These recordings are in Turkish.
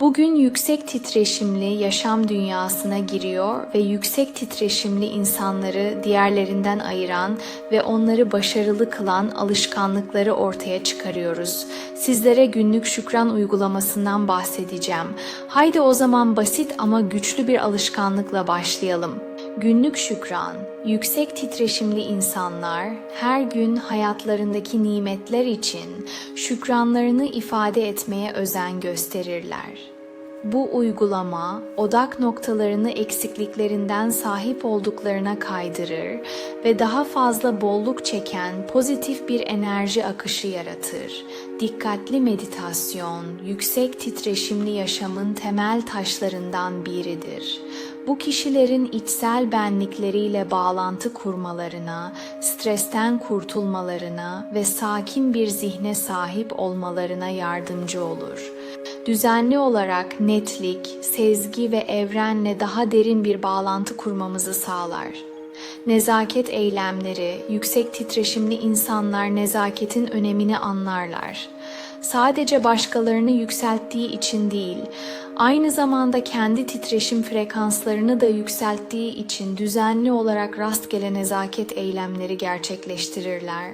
Bugün yüksek titreşimli yaşam dünyasına giriyor ve yüksek titreşimli insanları diğerlerinden ayıran ve onları başarılı kılan alışkanlıkları ortaya çıkarıyoruz. Sizlere günlük şükran uygulamasından bahsedeceğim. Haydi o zaman basit ama güçlü bir alışkanlıkla başlayalım. Günlük şükran, yüksek titreşimli insanlar her gün hayatlarındaki nimetler için şükranlarını ifade etmeye özen gösterirler. Bu uygulama odak noktalarını eksikliklerinden sahip olduklarına kaydırır ve daha fazla bolluk çeken pozitif bir enerji akışı yaratır. Dikkatli meditasyon, yüksek titreşimli yaşamın temel taşlarından biridir. Bu kişilerin içsel benlikleriyle bağlantı kurmalarına, stresten kurtulmalarına ve sakin bir zihne sahip olmalarına yardımcı olur. Düzenli olarak netlik, sezgi ve evrenle daha derin bir bağlantı kurmamızı sağlar. Nezaket eylemleri, yüksek titreşimli insanlar nezaketin önemini anlarlar. Sadece başkalarını yükselttiği için değil, aynı zamanda kendi titreşim frekanslarını da yükselttiği için düzenli olarak rastgele nezaket eylemleri gerçekleştirirler.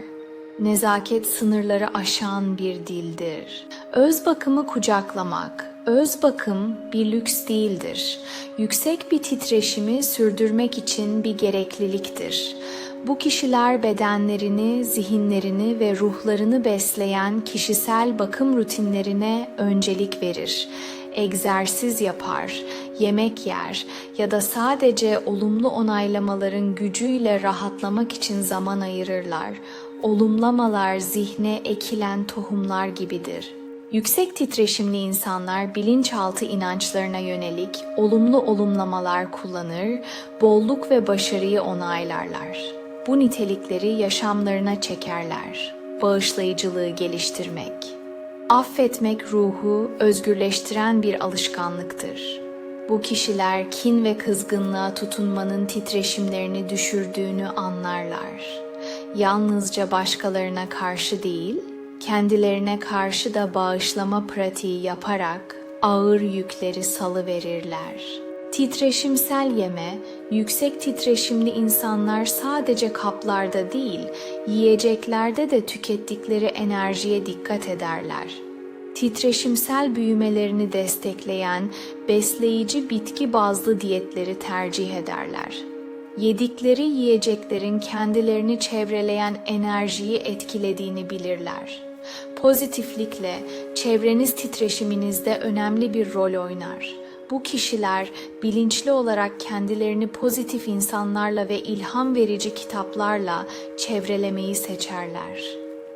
Nezaket sınırları aşan bir dildir. Öz bakımı kucaklamak. Öz bakım bir lüks değildir. Yüksek bir titreşimi sürdürmek için bir gerekliliktir. Bu kişiler bedenlerini, zihinlerini ve ruhlarını besleyen kişisel bakım rutinlerine öncelik verir. Egzersiz yapar, yemek yer ya da sadece olumlu onaylamaların gücüyle rahatlamak için zaman ayırırlar. Olumlamalar zihne ekilen tohumlar gibidir. Yüksek titreşimli insanlar bilinçaltı inançlarına yönelik olumlu olumlamalar kullanır, bolluk ve başarıyı onaylarlar. Bu nitelikleri yaşamlarına çekerler. Bağışlayıcılığı geliştirmek. Affetmek ruhu özgürleştiren bir alışkanlıktır. Bu kişiler kin ve kızgınlığa tutunmanın titreşimlerini düşürdüğünü anlarlar. Yalnızca başkalarına karşı değil, kendilerine karşı da bağışlama pratiği yaparak ağır yükleri salıverirler. Titreşimsel yeme, yüksek titreşimli insanlar sadece kaplarda değil, yiyeceklerde de tükettikleri enerjiye dikkat ederler. Titreşimsel büyümelerini destekleyen besleyici bitki bazlı diyetleri tercih ederler. Yedikleri yiyeceklerin kendilerini çevreleyen enerjiyi etkilediğini bilirler. Pozitiflikle çevreniz titreşiminizde önemli bir rol oynar. Bu kişiler bilinçli olarak kendilerini pozitif insanlarla ve ilham verici kitaplarla çevrelemeyi seçerler.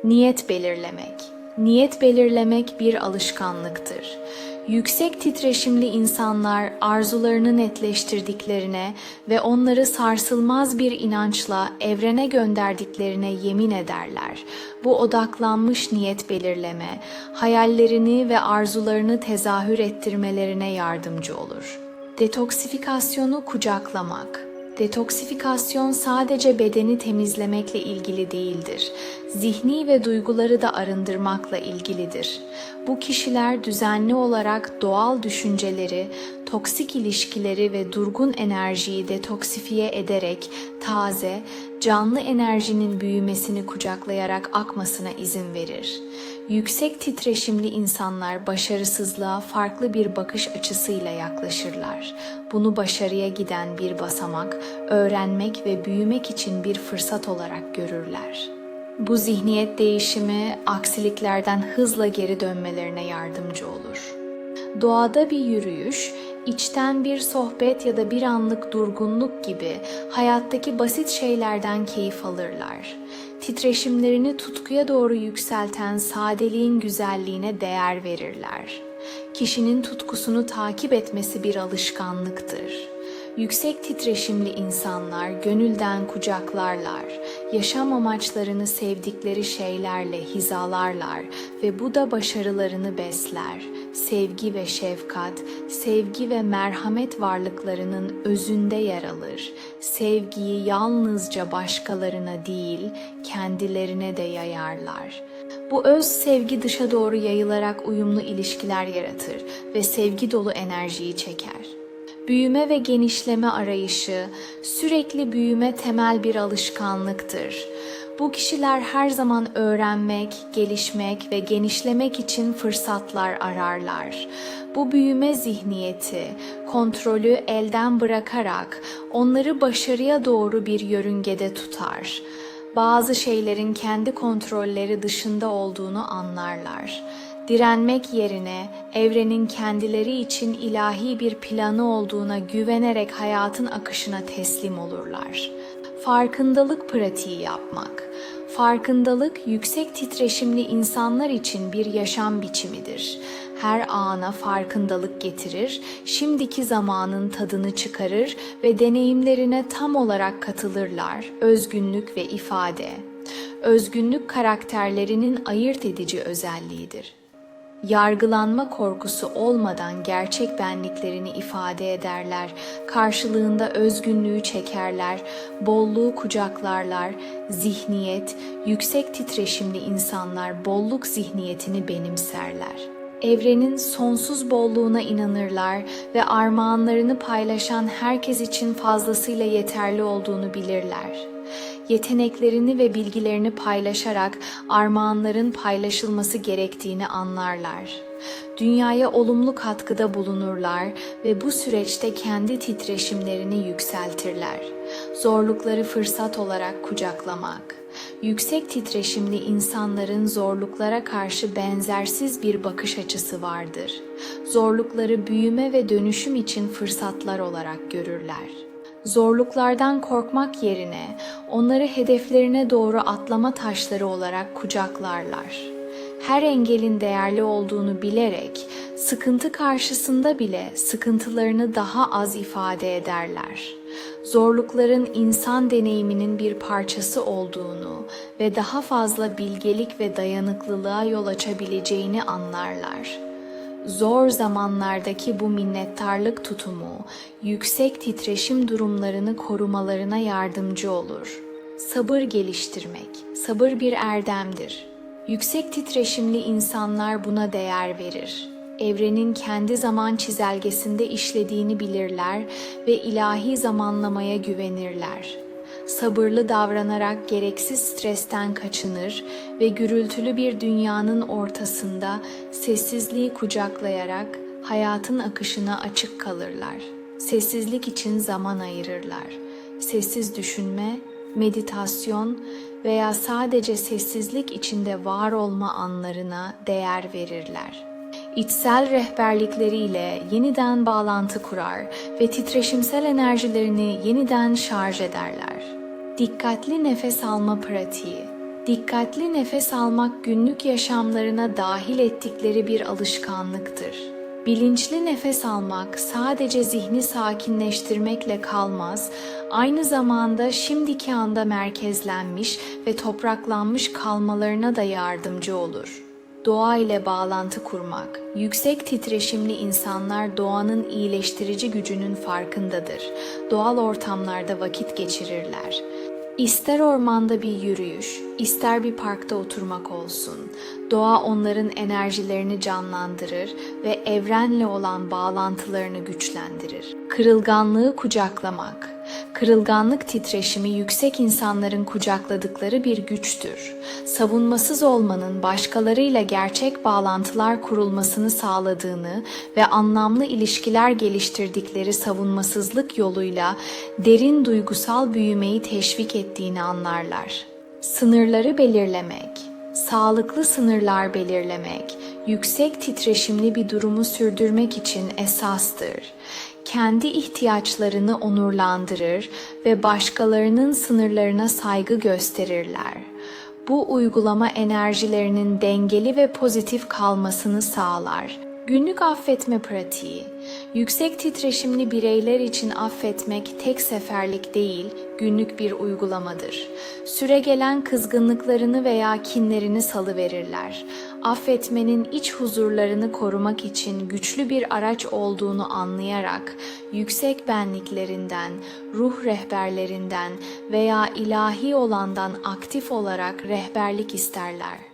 Niyet belirlemek. Niyet belirlemek bir alışkanlıktır. Yüksek titreşimli insanlar arzularını netleştirdiklerine ve onları sarsılmaz bir inançla evrene gönderdiklerine yemin ederler. Bu odaklanmış niyet belirleme, hayallerini ve arzularını tezahür ettirmelerine yardımcı olur. Detoksifikasyonu kucaklamak Detoksifikasyon sadece bedeni temizlemekle ilgili değildir. Zihni ve duyguları da arındırmakla ilgilidir. Bu kişiler düzenli olarak doğal düşünceleri, toksik ilişkileri ve durgun enerjiyi detoksifiye ederek taze, canlı enerjinin büyümesini kucaklayarak akmasına izin verir. Yüksek titreşimli insanlar başarısızlığa farklı bir bakış açısıyla yaklaşırlar. Bunu başarıya giden bir basamak, öğrenmek ve büyümek için bir fırsat olarak görürler. Bu zihniyet değişimi aksiliklerden hızla geri dönmelerine yardımcı olur. Doğada bir yürüyüş, içten bir sohbet ya da bir anlık durgunluk gibi hayattaki basit şeylerden keyif alırlar. Titreşimlerini tutkuya doğru yükselten sadeliğin güzelliğine değer verirler. Kişinin tutkusunu takip etmesi bir alışkanlıktır. Yüksek titreşimli insanlar gönülden kucaklarlar, yaşam amaçlarını sevdikleri şeylerle hizalarlar ve bu da başarılarını besler. Sevgi ve şefkat, sevgi ve merhamet varlıklarının özünde yer alır. Sevgiyi yalnızca başkalarına değil, kendilerine de yayarlar. Bu öz sevgi dışa doğru yayılarak uyumlu ilişkiler yaratır ve sevgi dolu enerjiyi çeker. Büyüme ve genişleme arayışı, sürekli büyüme temel bir alışkanlıktır. Bu kişiler her zaman öğrenmek, gelişmek ve genişlemek için fırsatlar ararlar. Bu büyüme zihniyeti, kontrolü elden bırakarak onları başarıya doğru bir yörüngede tutar. Bazı şeylerin kendi kontrolleri dışında olduğunu anlarlar. Direnmek yerine evrenin kendileri için ilahi bir planı olduğuna güvenerek hayatın akışına teslim olurlar. Farkındalık pratiği yapmak. Farkındalık yüksek titreşimli insanlar için bir yaşam biçimidir. Her ana farkındalık getirir, şimdiki zamanın tadını çıkarır ve deneyimlerine tam olarak katılırlar. Özgünlük ve ifade. Özgünlük karakterlerinin ayırt edici özelliğidir yargılanma korkusu olmadan gerçek benliklerini ifade ederler, karşılığında özgünlüğü çekerler, bolluğu kucaklarlar, zihniyet, yüksek titreşimli insanlar bolluk zihniyetini benimserler. Evrenin sonsuz bolluğuna inanırlar ve armağanlarını paylaşan herkes için fazlasıyla yeterli olduğunu bilirler yeteneklerini ve bilgilerini paylaşarak armağanların paylaşılması gerektiğini anlarlar. Dünyaya olumlu katkıda bulunurlar ve bu süreçte kendi titreşimlerini yükseltirler. Zorlukları fırsat olarak kucaklamak. Yüksek titreşimli insanların zorluklara karşı benzersiz bir bakış açısı vardır. Zorlukları büyüme ve dönüşüm için fırsatlar olarak görürler zorluklardan korkmak yerine onları hedeflerine doğru atlama taşları olarak kucaklarlar. Her engelin değerli olduğunu bilerek sıkıntı karşısında bile sıkıntılarını daha az ifade ederler. Zorlukların insan deneyiminin bir parçası olduğunu ve daha fazla bilgelik ve dayanıklılığa yol açabileceğini anlarlar.'' Zor zamanlardaki bu minnettarlık tutumu yüksek titreşim durumlarını korumalarına yardımcı olur. Sabır geliştirmek, sabır bir erdemdir. Yüksek titreşimli insanlar buna değer verir. Evrenin kendi zaman çizelgesinde işlediğini bilirler ve ilahi zamanlamaya güvenirler sabırlı davranarak gereksiz stresten kaçınır ve gürültülü bir dünyanın ortasında sessizliği kucaklayarak hayatın akışına açık kalırlar. Sessizlik için zaman ayırırlar. Sessiz düşünme, meditasyon veya sadece sessizlik içinde var olma anlarına değer verirler.'' İçsel rehberlikleriyle yeniden bağlantı kurar ve titreşimsel enerjilerini yeniden şarj ederler. Dikkatli nefes alma pratiği. Dikkatli nefes almak günlük yaşamlarına dahil ettikleri bir alışkanlıktır. Bilinçli nefes almak sadece zihni sakinleştirmekle kalmaz, aynı zamanda şimdiki anda merkezlenmiş ve topraklanmış kalmalarına da yardımcı olur. Doğa ile bağlantı kurmak. Yüksek titreşimli insanlar doğanın iyileştirici gücünün farkındadır. Doğal ortamlarda vakit geçirirler. İster ormanda bir yürüyüş, ister bir parkta oturmak olsun, doğa onların enerjilerini canlandırır ve evrenle olan bağlantılarını güçlendirir. Kırılganlığı kucaklamak, Kırılganlık titreşimi yüksek insanların kucakladıkları bir güçtür. Savunmasız olmanın başkalarıyla gerçek bağlantılar kurulmasını sağladığını ve anlamlı ilişkiler geliştirdikleri savunmasızlık yoluyla derin duygusal büyümeyi teşvik ettiğini anlarlar. Sınırları belirlemek, sağlıklı sınırlar belirlemek, yüksek titreşimli bir durumu sürdürmek için esastır kendi ihtiyaçlarını onurlandırır ve başkalarının sınırlarına saygı gösterirler. Bu uygulama enerjilerinin dengeli ve pozitif kalmasını sağlar. Günlük affetme pratiği Yüksek titreşimli bireyler için affetmek tek seferlik değil, günlük bir uygulamadır. Süre gelen kızgınlıklarını veya kinlerini salıverirler. Affetmenin iç huzurlarını korumak için güçlü bir araç olduğunu anlayarak yüksek benliklerinden, ruh rehberlerinden veya ilahi olandan aktif olarak rehberlik isterler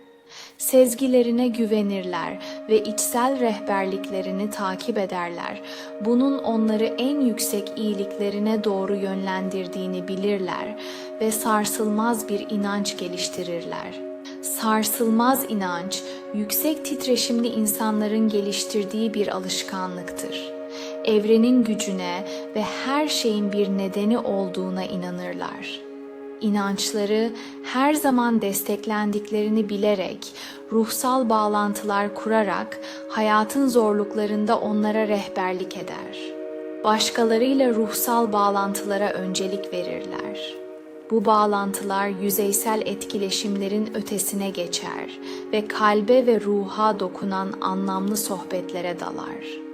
Sezgilerine güvenirler ve içsel rehberliklerini takip ederler. Bunun onları en yüksek iyiliklerine doğru yönlendirdiğini bilirler ve sarsılmaz bir inanç geliştirirler. Sarsılmaz inanç, yüksek titreşimli insanların geliştirdiği bir alışkanlıktır. Evrenin gücüne ve her şeyin bir nedeni olduğuna inanırlar. İnançları her zaman desteklendiklerini bilerek, ruhsal bağlantılar kurarak hayatın zorluklarında onlara rehberlik eder. Başkalarıyla ruhsal bağlantılara öncelik verirler. Bu bağlantılar yüzeysel etkileşimlerin ötesine geçer ve kalbe ve ruha dokunan anlamlı sohbetlere dalar.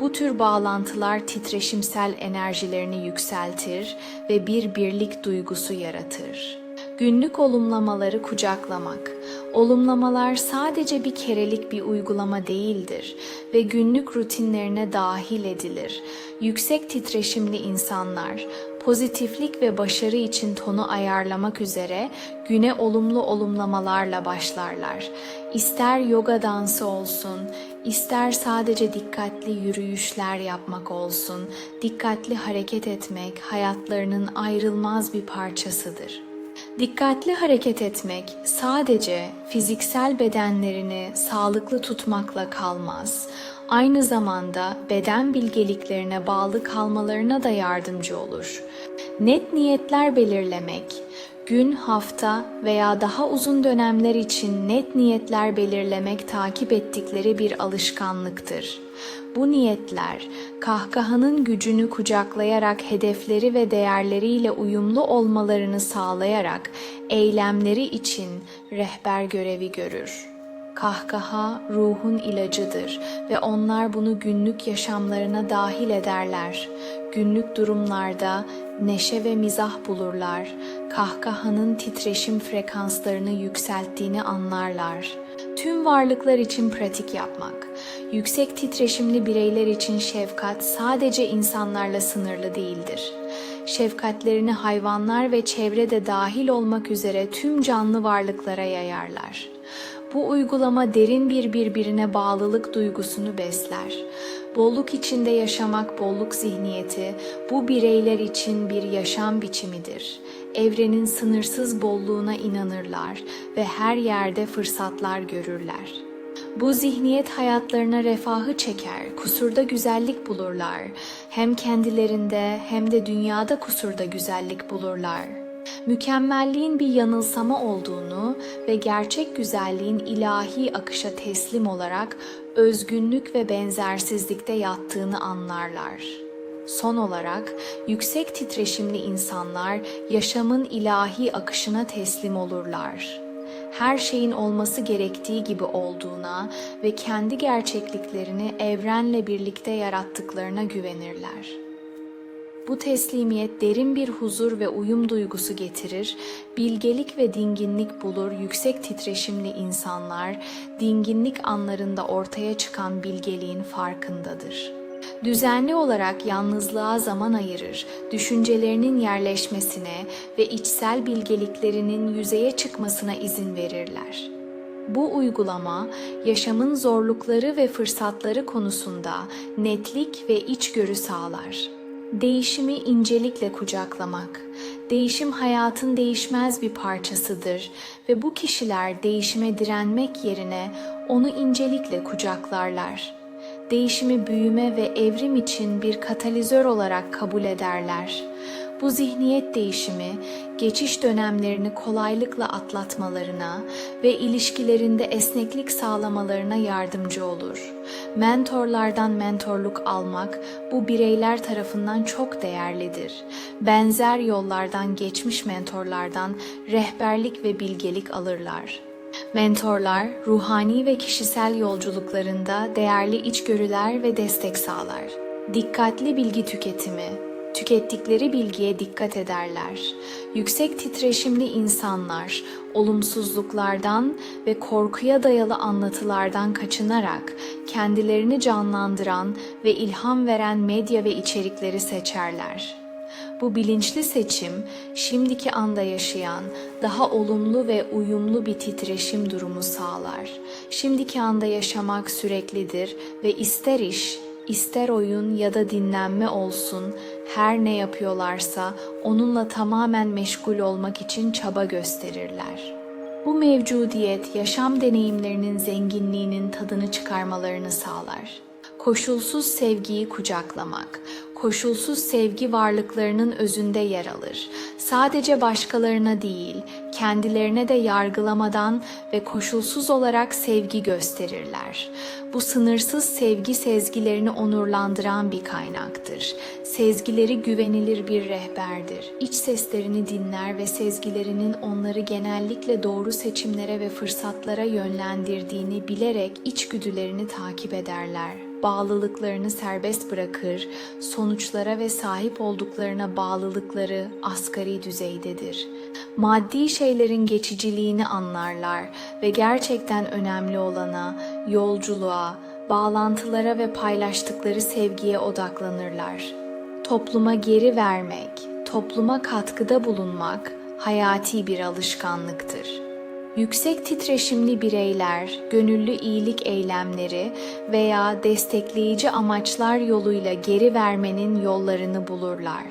Bu tür bağlantılar titreşimsel enerjilerini yükseltir ve bir birlik duygusu yaratır. Günlük olumlamaları kucaklamak. Olumlamalar sadece bir kerelik bir uygulama değildir ve günlük rutinlerine dahil edilir. Yüksek titreşimli insanlar pozitiflik ve başarı için tonu ayarlamak üzere güne olumlu olumlamalarla başlarlar. İster yoga dansı olsun, ister sadece dikkatli yürüyüşler yapmak olsun, dikkatli hareket etmek hayatlarının ayrılmaz bir parçasıdır. Dikkatli hareket etmek sadece fiziksel bedenlerini sağlıklı tutmakla kalmaz. Aynı zamanda beden bilgeliklerine bağlı kalmalarına da yardımcı olur. Net niyetler belirlemek, gün, hafta veya daha uzun dönemler için net niyetler belirlemek takip ettikleri bir alışkanlıktır. Bu niyetler, kahkahanın gücünü kucaklayarak hedefleri ve değerleriyle uyumlu olmalarını sağlayarak eylemleri için rehber görevi görür. Kahkaha ruhun ilacıdır ve onlar bunu günlük yaşamlarına dahil ederler. Günlük durumlarda neşe ve mizah bulurlar. Kahkahanın titreşim frekanslarını yükselttiğini anlarlar. Tüm varlıklar için pratik yapmak. Yüksek titreşimli bireyler için şefkat sadece insanlarla sınırlı değildir. Şefkatlerini hayvanlar ve çevrede dahil olmak üzere tüm canlı varlıklara yayarlar. Bu uygulama derin bir birbirine bağlılık duygusunu besler. Bolluk içinde yaşamak bolluk zihniyeti bu bireyler için bir yaşam biçimidir. Evrenin sınırsız bolluğuna inanırlar ve her yerde fırsatlar görürler. Bu zihniyet hayatlarına refahı çeker, kusurda güzellik bulurlar. Hem kendilerinde hem de dünyada kusurda güzellik bulurlar. Mükemmelliğin bir yanılsama olduğunu ve gerçek güzelliğin ilahi akışa teslim olarak özgünlük ve benzersizlikte yattığını anlarlar. Son olarak yüksek titreşimli insanlar yaşamın ilahi akışına teslim olurlar. Her şeyin olması gerektiği gibi olduğuna ve kendi gerçekliklerini evrenle birlikte yarattıklarına güvenirler. Bu teslimiyet derin bir huzur ve uyum duygusu getirir, bilgelik ve dinginlik bulur yüksek titreşimli insanlar, dinginlik anlarında ortaya çıkan bilgeliğin farkındadır. Düzenli olarak yalnızlığa zaman ayırır, düşüncelerinin yerleşmesine ve içsel bilgeliklerinin yüzeye çıkmasına izin verirler. Bu uygulama yaşamın zorlukları ve fırsatları konusunda netlik ve içgörü sağlar. Değişimi incelikle kucaklamak. Değişim hayatın değişmez bir parçasıdır ve bu kişiler değişime direnmek yerine onu incelikle kucaklarlar. Değişimi büyüme ve evrim için bir katalizör olarak kabul ederler. Bu zihniyet değişimi geçiş dönemlerini kolaylıkla atlatmalarına ve ilişkilerinde esneklik sağlamalarına yardımcı olur. Mentorlardan mentorluk almak bu bireyler tarafından çok değerlidir. Benzer yollardan geçmiş mentorlardan rehberlik ve bilgelik alırlar. Mentorlar, ruhani ve kişisel yolculuklarında değerli içgörüler ve destek sağlar. Dikkatli bilgi tüketimi, tükettikleri bilgiye dikkat ederler. Yüksek titreşimli insanlar olumsuzluklardan ve korkuya dayalı anlatılardan kaçınarak kendilerini canlandıran ve ilham veren medya ve içerikleri seçerler. Bu bilinçli seçim, şimdiki anda yaşayan, daha olumlu ve uyumlu bir titreşim durumu sağlar. Şimdiki anda yaşamak süreklidir ve ister iş, ister oyun ya da dinlenme olsun, her ne yapıyorlarsa onunla tamamen meşgul olmak için çaba gösterirler. Bu mevcudiyet yaşam deneyimlerinin zenginliğinin tadını çıkarmalarını sağlar. Koşulsuz sevgiyi kucaklamak, koşulsuz sevgi varlıklarının özünde yer alır. Sadece başkalarına değil, kendilerine de yargılamadan ve koşulsuz olarak sevgi gösterirler. Bu sınırsız sevgi sezgilerini onurlandıran bir kaynaktır. Sezgileri güvenilir bir rehberdir. İç seslerini dinler ve sezgilerinin onları genellikle doğru seçimlere ve fırsatlara yönlendirdiğini bilerek içgüdülerini takip ederler bağlılıklarını serbest bırakır, sonuçlara ve sahip olduklarına bağlılıkları asgari düzeydedir. Maddi şeylerin geçiciliğini anlarlar ve gerçekten önemli olana, yolculuğa, bağlantılara ve paylaştıkları sevgiye odaklanırlar. Topluma geri vermek, topluma katkıda bulunmak hayati bir alışkanlıktır. Yüksek titreşimli bireyler, gönüllü iyilik eylemleri veya destekleyici amaçlar yoluyla geri vermenin yollarını bulurlar.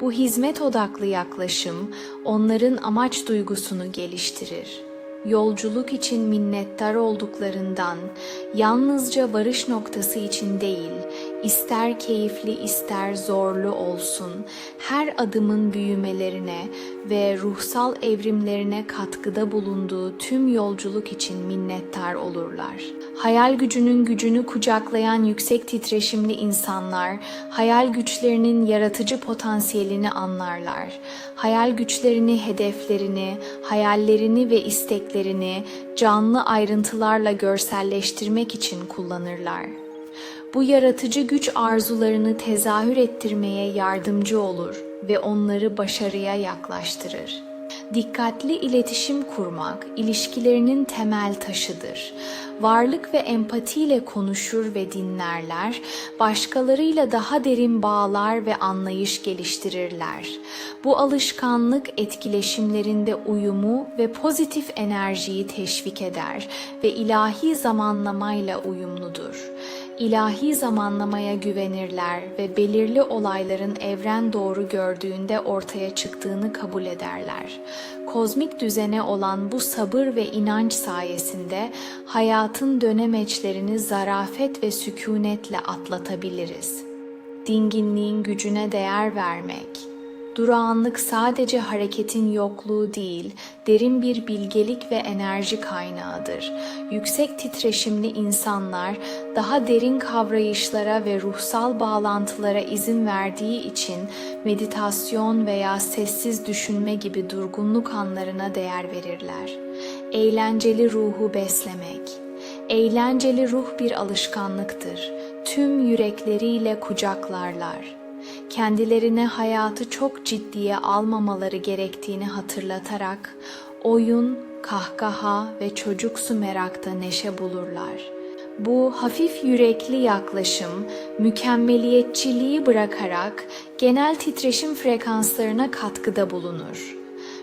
Bu hizmet odaklı yaklaşım onların amaç duygusunu geliştirir. Yolculuk için minnettar olduklarından yalnızca varış noktası için değil, ister keyifli ister zorlu olsun, her adımın büyümelerine ve ruhsal evrimlerine katkıda bulunduğu tüm yolculuk için minnettar olurlar. Hayal gücünün gücünü kucaklayan yüksek titreşimli insanlar, hayal güçlerinin yaratıcı potansiyelini anlarlar. Hayal güçlerini, hedeflerini, hayallerini ve isteklerini canlı ayrıntılarla görselleştirmek için kullanırlar. Bu yaratıcı güç arzularını tezahür ettirmeye yardımcı olur ve onları başarıya yaklaştırır. Dikkatli iletişim kurmak ilişkilerinin temel taşıdır. Varlık ve empatiyle konuşur ve dinlerler, başkalarıyla daha derin bağlar ve anlayış geliştirirler. Bu alışkanlık etkileşimlerinde uyumu ve pozitif enerjiyi teşvik eder ve ilahi zamanlamayla uyumludur ilahi zamanlamaya güvenirler ve belirli olayların evren doğru gördüğünde ortaya çıktığını kabul ederler. Kozmik düzene olan bu sabır ve inanç sayesinde hayatın dönemeçlerini zarafet ve sükunetle atlatabiliriz. Dinginliğin gücüne değer vermek, Durağanlık sadece hareketin yokluğu değil, derin bir bilgelik ve enerji kaynağıdır. Yüksek titreşimli insanlar daha derin kavrayışlara ve ruhsal bağlantılara izin verdiği için meditasyon veya sessiz düşünme gibi durgunluk anlarına değer verirler. Eğlenceli ruhu beslemek. Eğlenceli ruh bir alışkanlıktır. Tüm yürekleriyle kucaklarlar kendilerine hayatı çok ciddiye almamaları gerektiğini hatırlatarak oyun, kahkaha ve çocuksu merakta neşe bulurlar. Bu hafif yürekli yaklaşım mükemmeliyetçiliği bırakarak genel titreşim frekanslarına katkıda bulunur.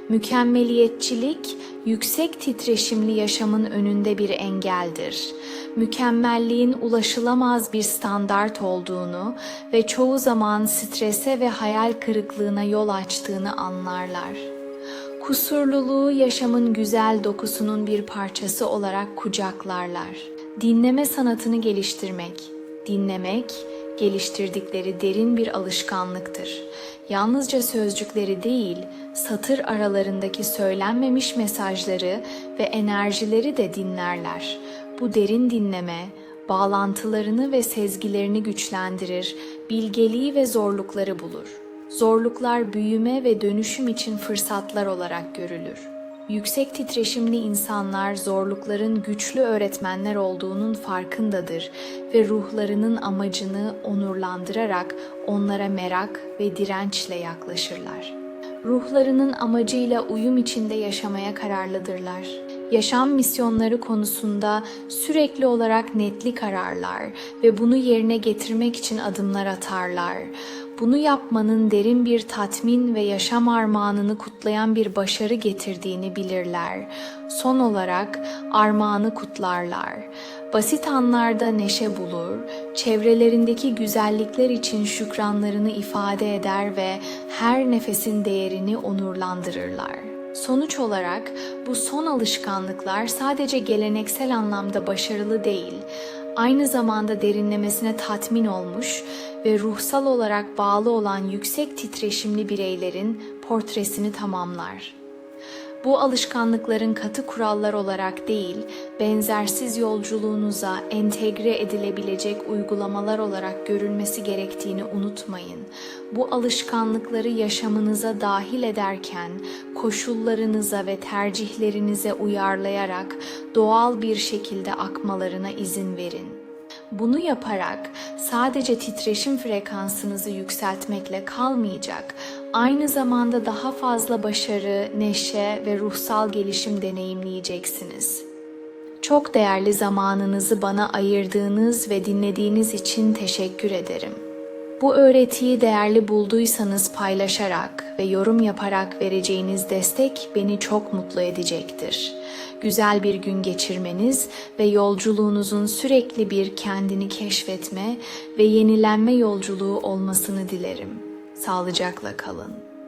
Mükemmeliyetçilik yüksek titreşimli yaşamın önünde bir engeldir. Mükemmelliğin ulaşılamaz bir standart olduğunu ve çoğu zaman strese ve hayal kırıklığına yol açtığını anlarlar. Kusurluluğu yaşamın güzel dokusunun bir parçası olarak kucaklarlar. Dinleme sanatını geliştirmek, dinlemek geliştirdikleri derin bir alışkanlıktır. Yalnızca sözcükleri değil, satır aralarındaki söylenmemiş mesajları ve enerjileri de dinlerler. Bu derin dinleme, bağlantılarını ve sezgilerini güçlendirir, bilgeliği ve zorlukları bulur. Zorluklar büyüme ve dönüşüm için fırsatlar olarak görülür. Yüksek titreşimli insanlar zorlukların güçlü öğretmenler olduğunun farkındadır ve ruhlarının amacını onurlandırarak onlara merak ve dirençle yaklaşırlar. Ruhlarının amacıyla uyum içinde yaşamaya kararlıdırlar. Yaşam misyonları konusunda sürekli olarak netli kararlar ve bunu yerine getirmek için adımlar atarlar. Bunu yapmanın derin bir tatmin ve yaşam armağanını kutlayan bir başarı getirdiğini bilirler. Son olarak armağanı kutlarlar. Basit anlarda neşe bulur, çevrelerindeki güzellikler için şükranlarını ifade eder ve her nefesin değerini onurlandırırlar. Sonuç olarak bu son alışkanlıklar sadece geleneksel anlamda başarılı değil, aynı zamanda derinlemesine tatmin olmuş ve ruhsal olarak bağlı olan yüksek titreşimli bireylerin portresini tamamlar. Bu alışkanlıkların katı kurallar olarak değil, benzersiz yolculuğunuza entegre edilebilecek uygulamalar olarak görülmesi gerektiğini unutmayın. Bu alışkanlıkları yaşamınıza dahil ederken koşullarınıza ve tercihlerinize uyarlayarak doğal bir şekilde akmalarına izin verin. Bunu yaparak sadece titreşim frekansınızı yükseltmekle kalmayacak, aynı zamanda daha fazla başarı, neşe ve ruhsal gelişim deneyimleyeceksiniz. Çok değerli zamanınızı bana ayırdığınız ve dinlediğiniz için teşekkür ederim. Bu öğretiyi değerli bulduysanız paylaşarak ve yorum yaparak vereceğiniz destek beni çok mutlu edecektir. Güzel bir gün geçirmeniz ve yolculuğunuzun sürekli bir kendini keşfetme ve yenilenme yolculuğu olmasını dilerim. Sağlıcakla kalın.